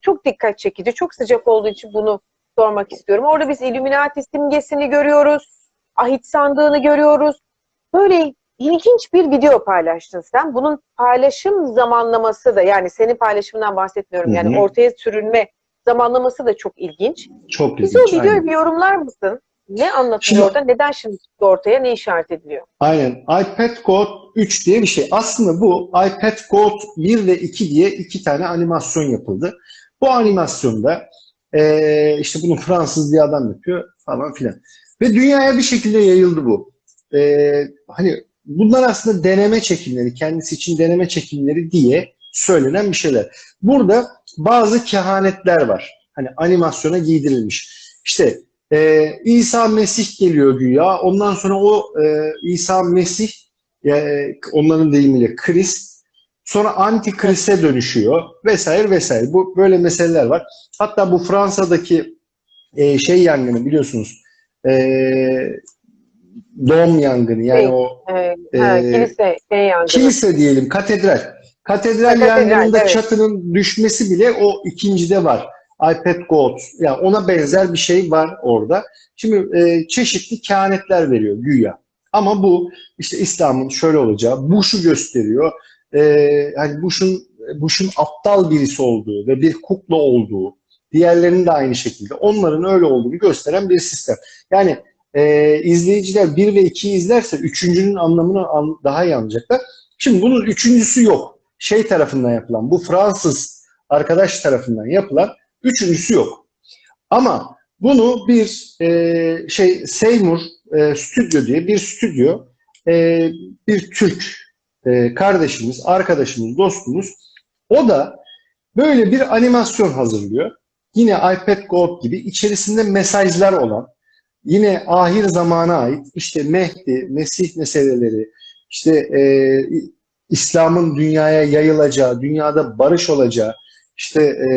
çok dikkat çekici, çok sıcak olduğu için bunu sormak istiyorum. Orada biz Illuminati simgesini görüyoruz, ahit sandığını görüyoruz. Böyle ilginç bir video paylaştın sen. Bunun paylaşım zamanlaması da yani senin paylaşımından bahsetmiyorum. Yani ortaya sürülme zamanlaması da çok ilginç. Çok Bize o ilginç. videoyu aynen. bir yorumlar mısın? Ne anlatılıyor Şimdi- orada? Neden şimdi ortaya? Ne işaret ediliyor? Aynen. iPad Code 3 diye bir şey. Aslında bu iPad Code 1 ve 2 diye iki tane animasyon yapıldı. Bu animasyonda eee, işte bunu Fransız bir adam yapıyor falan filan. Ve dünyaya bir şekilde yayıldı bu. Eee, hani bunlar aslında deneme çekimleri, kendisi için deneme çekimleri diye söylenen bir şeyler. Burada bazı kehanetler var. Hani animasyona giydirilmiş. İşte ee, İsa Mesih geliyor güya. Ondan sonra o e, İsa Mesih e, onların deyimiyle Krist sonra antikriste dönüşüyor vesaire vesaire. Bu böyle meseleler var. Hatta bu Fransa'daki e, şey yangını biliyorsunuz. E, doğum yangını yani Şey, o ha, Ee, kilise şey yangını. kilise diyelim katedral. Katedral Katedral, yangınında evet. çatının düşmesi bile o ikincide var. iPad Gold. Yani ona benzer bir şey var orada. Şimdi e, çeşitli kehanetler veriyor güya. Ama bu işte İslam'ın şöyle olacağı, Bush'u gösteriyor. E, hani Bush'un Bush'un aptal birisi olduğu ve bir kukla olduğu, diğerlerinin de aynı şekilde onların öyle olduğunu gösteren bir sistem. Yani e, izleyiciler 1 ve 2'yi izlerse üçüncünün anlamını an- daha iyi anlayacaklar. Şimdi bunun üçüncüsü yok. Şey tarafından yapılan, bu Fransız arkadaş tarafından yapılan üçüncüsü yok. Ama bunu bir e, şey Seymour e, Stüdyo diye bir stüdyo e, bir Türk e, kardeşimiz, arkadaşımız, dostumuz o da böyle bir animasyon hazırlıyor. Yine iPad Gold gibi içerisinde mesajlar olan yine ahir zamana ait işte Mehdi, Mesih meseleleri, işte e, İslam'ın dünyaya yayılacağı, dünyada barış olacağı, işte e,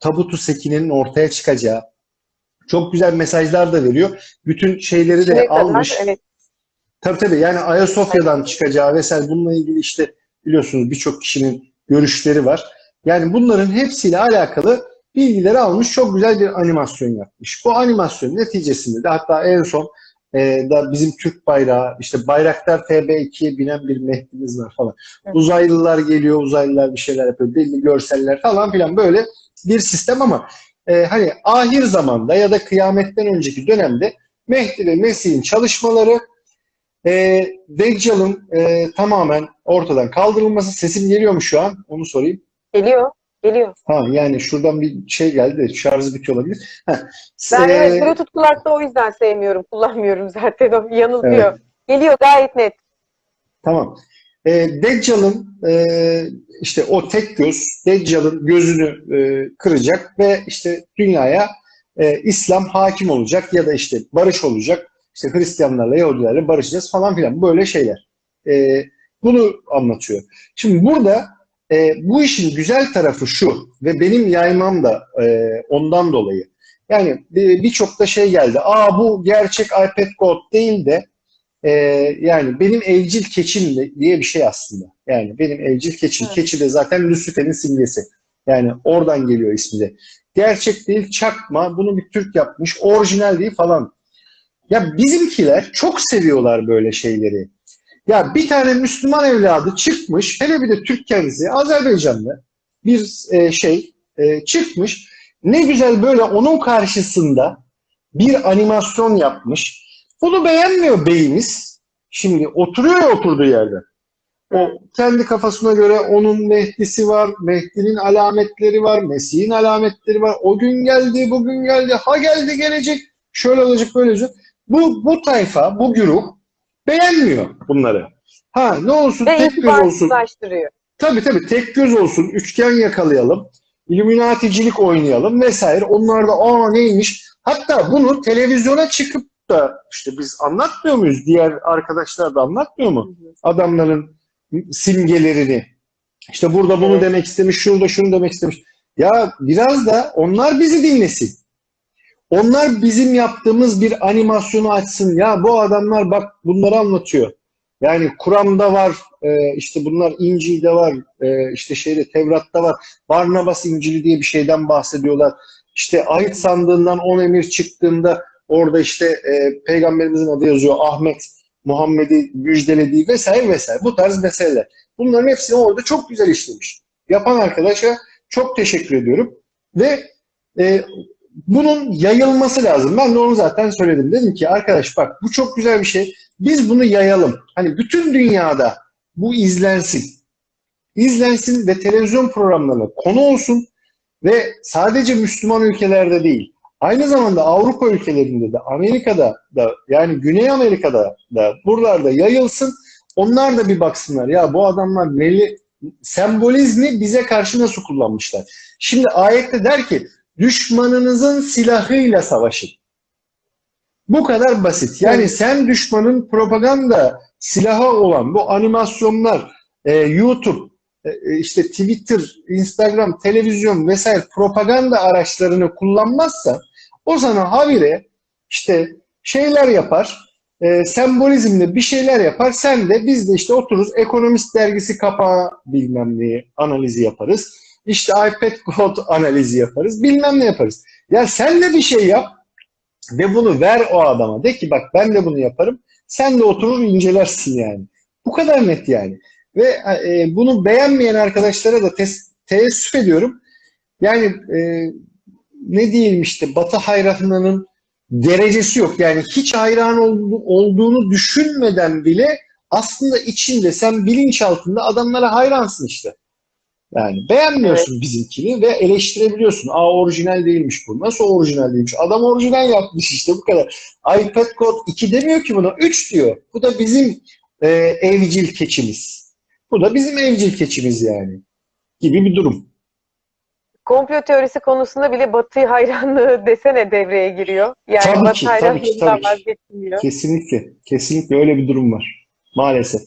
tabutu sekinenin ortaya çıkacağı çok güzel mesajlar da veriyor. Bütün şeyleri de kadar? almış. Evet. Tabii tabii yani Ayasofya'dan çıkacağı vesaire bununla ilgili işte biliyorsunuz birçok kişinin görüşleri var. Yani bunların hepsiyle alakalı bilgileri almış çok güzel bir animasyon yapmış. Bu animasyon neticesinde de hatta en son e, da bizim Türk bayrağı işte Bayraktar TB2'ye binen bir Mehdi'miz var falan. Evet. Uzaylılar geliyor, uzaylılar bir şeyler yapıyor, belli görseller falan filan böyle bir sistem ama e, hani ahir zamanda ya da kıyametten önceki dönemde Mehdi ve Mesih'in çalışmaları e, Deccal'ın e, tamamen ortadan kaldırılması sesim geliyor mu şu an? Onu sorayım. Geliyor. Geliyor. Ha yani şuradan bir şey geldi. Şarjı bitiyor olabilir. Ha, Ben e, evet Bluetooth kulakta o yüzden sevmiyorum. Kullanmıyorum zaten. O yanıltıyor. Evet. Geliyor gayet net. Tamam. E, Deccal'ın e, işte o tek göz Deccal'ın gözünü e, kıracak ve işte dünyaya e, İslam hakim olacak ya da işte barış olacak. İşte Hristiyanlarla Yahudilerle barışacağız falan filan böyle şeyler. E, bunu anlatıyor. Şimdi burada e, bu işin güzel tarafı şu ve benim yaymam da e, ondan dolayı. Yani bir- birçok da şey geldi. Aa bu gerçek iPad Gold değil de e, yani benim evcil keçim de- diye bir şey aslında. Yani benim evcil keçim. Evet. Keçi de zaten Lucifer'in simgesi. Yani oradan geliyor ismi de. Gerçek değil, çakma. Bunu bir Türk yapmış. Orijinal değil falan. Ya bizimkiler çok seviyorlar böyle şeyleri. Ya bir tane Müslüman evladı çıkmış, hele bir de Türk kendisi, Azerbaycanlı bir e, şey e, çıkmış. Ne güzel böyle onun karşısında bir animasyon yapmış. Bunu beğenmiyor beyimiz. Şimdi oturuyor oturduğu yerde. O kendi kafasına göre onun Mehdi'si var, Mehdi'nin alametleri var, Mesih'in alametleri var. O gün geldi, bugün geldi, ha geldi gelecek, şöyle olacak, böyle olacak. Bu, bu tayfa, bu güruh beğenmiyor bunları. Ha ne olsun Ve tek göz olsun. Tabii tabii tek göz olsun, üçgen yakalayalım, illuminaticilik oynayalım vesaire. Onlar da aa neymiş? Hatta bunu televizyona çıkıp da işte biz anlatmıyor muyuz? Diğer arkadaşlar da anlatmıyor mu? Adamların simgelerini. İşte burada bunu Evet. demek istemiş, şurada şunu demek istemiş. Ya biraz da onlar bizi dinlesin. Onlar bizim yaptığımız bir animasyonu açsın. Ya bu adamlar bak bunları anlatıyor. Yani Kur'an'da var, e, işte bunlar İncil'de var, e, işte şeyde Tevrat'ta var. Barnabas İncil'i diye bir şeyden bahsediyorlar. İşte ahit sandığından on emir çıktığında orada işte e, peygamberimizin adı yazıyor. Ahmet, Muhammed'i müjdelediği vesaire vesaire. Bu tarz meseleler. Bunların hepsini orada çok güzel işlemiş. Yapan arkadaşa çok teşekkür ediyorum. Ve e, bunun yayılması lazım. Ben de onu zaten söyledim. Dedim ki arkadaş bak bu çok güzel bir şey. Biz bunu yayalım. Hani bütün dünyada bu izlensin. İzlensin ve televizyon programlarına konu olsun ve sadece Müslüman ülkelerde değil. Aynı zamanda Avrupa ülkelerinde de, Amerika'da da, yani Güney Amerika'da da, buralarda yayılsın. Onlar da bir baksınlar. Ya bu adamlar neli, sembolizmi bize karşı nasıl kullanmışlar? Şimdi ayette der ki, düşmanınızın silahıyla savaşın. Bu kadar basit. Yani sen düşmanın propaganda silahı olan bu animasyonlar, e, YouTube, e, işte Twitter, Instagram, televizyon vesaire propaganda araçlarını kullanmazsa o sana habire işte şeyler yapar, e, sembolizmle bir şeyler yapar. Sen de biz de işte otururuz ekonomist dergisi kapağı bilmem neyi analizi yaparız. İşte iPad Gold analizi yaparız. Bilmem ne yaparız. Ya sen de bir şey yap ve bunu ver o adama. De ki bak ben de bunu yaparım. Sen de oturur incelersin yani. Bu kadar net yani. Ve e, bunu beğenmeyen arkadaşlara da tes- teessüf ediyorum. Yani e, ne diyelim işte Batı hayranlığının derecesi yok. Yani hiç hayran ol- olduğunu düşünmeden bile aslında içinde sen bilinçaltında adamlara hayransın işte. Yani beğenmiyorsun bizimkini ve eleştirebiliyorsun. Aa orijinal değilmiş bu. Nasıl orijinal değilmiş? Adam orijinal yapmış işte bu kadar. iPad Code 2 demiyor ki buna 3 diyor. Bu da bizim e, evcil keçimiz. Bu da bizim evcil keçimiz yani. Gibi bir durum. Komplo teorisi konusunda bile Batı hayranlığı desene devreye giriyor. Yani Tabii Batı ki, tabii ki, hayranlığından tabii ki. vazgeçmiyor. Kesinlikle. Kesinlikle öyle bir durum var. Maalesef.